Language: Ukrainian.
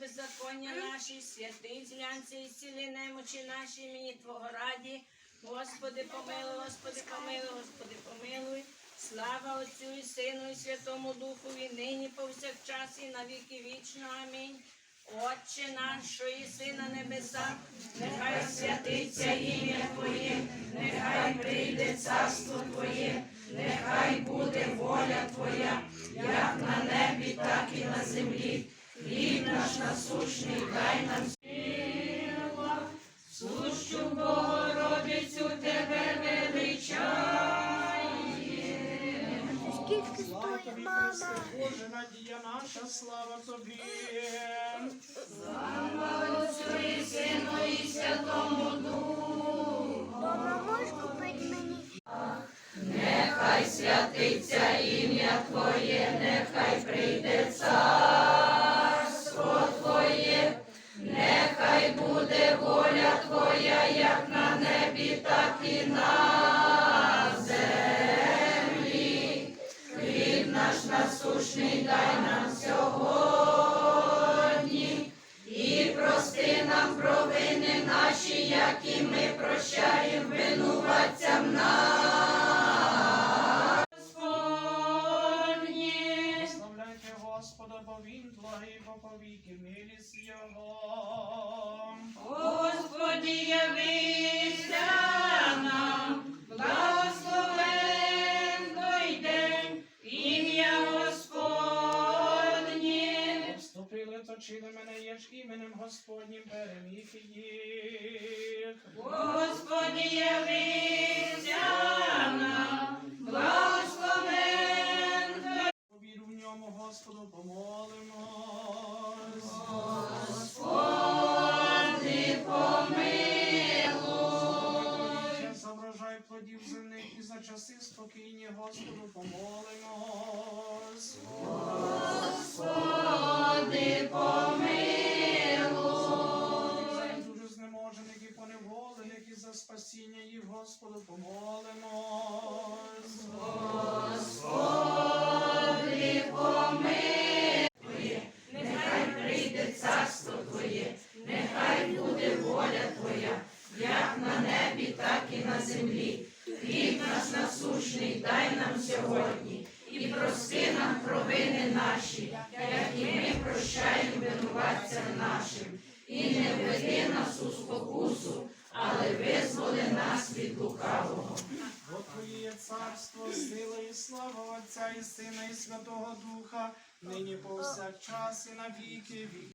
беззаконня наші, святий злянці і зціли немочі наші, імені Твого раді. Господи, помилуй, Господи, помилуй, Господи, помилуй. Слава Отцю і Сину, і Святому Духові, нині повсякчас і на віки вічно. Амінь. Отче наш, що єси на небесах, нехай святиться ім'я Твоє, нехай прийде царство Твоє, нехай буде воля Твоя, як на небі, так і на землі. Наш насущний дай нам сила, сущу Богородицю Тебе величаємо. Скільки стоїть мама? Боже, надія наша, слава тобі. Слава Отцю і Сину і Святому Духу. Мама, можеш мені? Нехай святиться ім'я Твоє, нехай прийде царство насущний дай нам сьогодні, і прости нам провини наші, як і ми прощаємо винуватцям нам. Господні. Славляйте Господа, бо Він благий, бо повіки милість Його. Господи, явися Вступили, точили мене, є ж іменем Господнім переміг їх. Господи, явися нам, благословен Повіру в ньому, Господу, помолимось. Господи, помилуй. За врожай плодів земних і за часи спокійні, Господу, помолимось. Господи, помилуй. Дуже знеможених і поневолених і за спасіння їх, Господу, помолимось. Господи, помилуй. Нехай прийде царство Твоє, нехай буде воля Твоя, як на небі, так і на землі. Хліб наш насущний дай нам від лукавого. Бо Твоє царство, сила і слава Отця і Сина і Святого Духа, нині повсякчас і на віки вік.